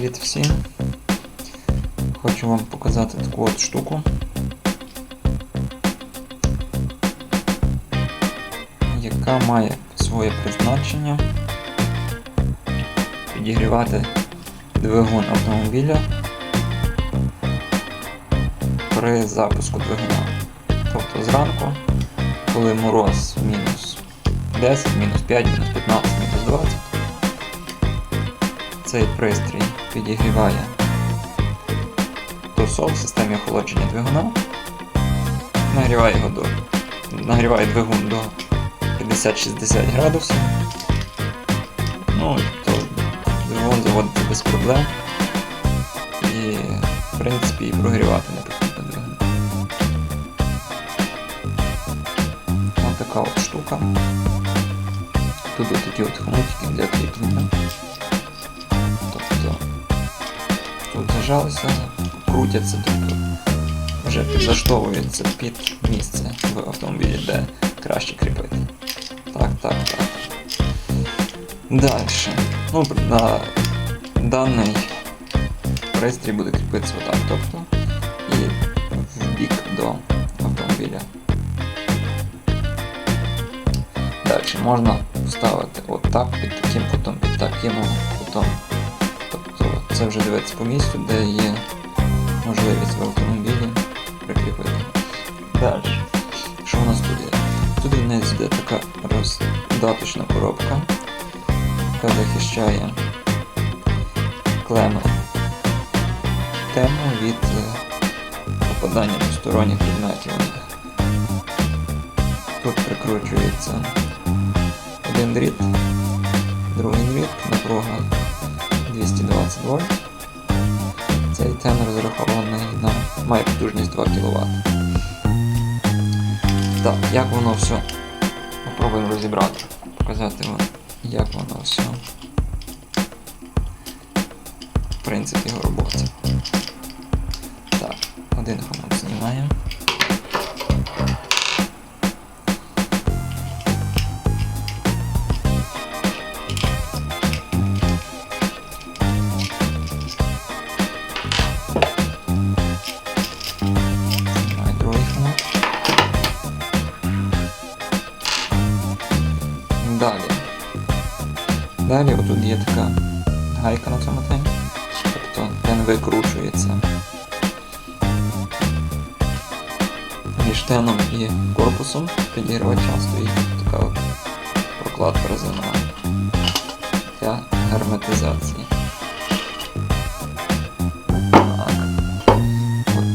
Привіт всім! Хочу вам показати таку от штуку. Яка має своє призначення підігрівати двигун автомобіля при запуску двигуна. Тобто зранку, коли мороз мінус 10, мінус 5, мінус 15, мінус 20, цей пристрій підігріває тосол в системі охолодження двигуна, нагріває його до нагріває двигун до 50-60 градусів. Ну, то двигун заводиться без проблем. І, в принципі, і прогрівати не потрібно двигун. Ось така от штука. Тут такі от хомутики для кріплення. тут зажалися, крутяться, тобто вже підлаштовується під місце в автомобілі, де краще кріпити. Так, так, так. Далі. Ну, на даний пристрій буде кріпитися отак, тобто і в бік до автомобіля. Далі можна вставити отак під таким кутом, під таким кутом. Це вже дивиться по місцю, де є можливість в автомобілі прикріпити. Далі. Що у нас тут є? Тут вниз йде така роздаточна коробка, яка захищає клеми тему від е, попадання посторонніх предметів. Тут прикручується один дріт, другий дріт, напруга 220. Цей тен розрахований на має потужність 2 кВт. Так, як воно все? Попробуємо розібрати, показати вам, як воно все. В принципі, його робота. Так, один хомут знімаємо. Далі. Далі отут є така гайка на цьому темі. Тобто тен викручується між теном і корпусом підігрівача стоїть така от прокладка резинова для герметизації.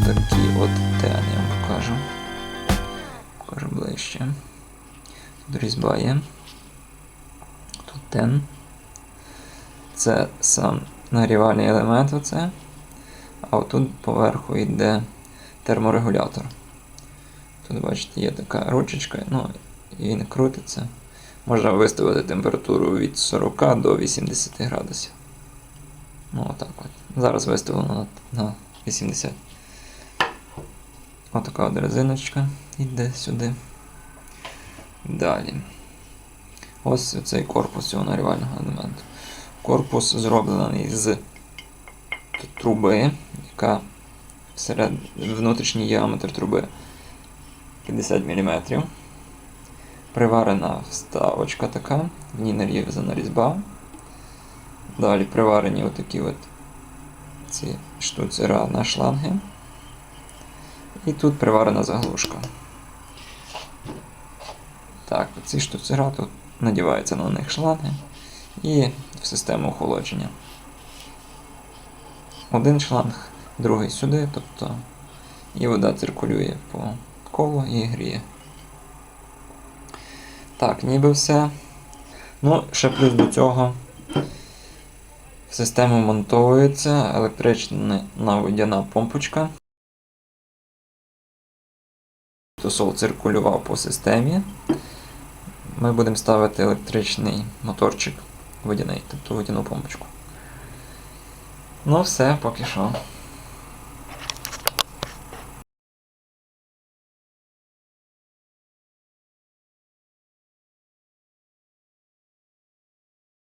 Такі от тен я вам покажу. Покажу ближче. Різьба є. Тут. Це сам нагрівальний елемент оце. А отут поверху йде терморегулятор. Тут, бачите, є така ручечка, ну, і він крутиться. Можна виставити температуру від 40 до 80 градусів. Ну, отак от. Зараз виставлено на 80. Отака от резиночка йде сюди. Далі. Ось цей корпус цього нагрівального елементу. Корпус зроблений з труби, яка всеред... внутрішній діаметр труби 50 мм. Приварена вставочка така, в ній нарізана різьба. Далі приварені отакі от ці штуцера на шланги. І тут приварена заглушка. Так, ці штуцера тут надіваються на них шланги і в систему охолодження. Один шланг, другий сюди, тобто і вода циркулює по колу і гріє. Так, ніби все. Ну, ще плюс до цього в систему монтується електрична водяна помпочка. Тосол циркулював по системі. Ми будемо ставити електричний моторчик водяний, тобто водяну помпочку. Ну все, поки що.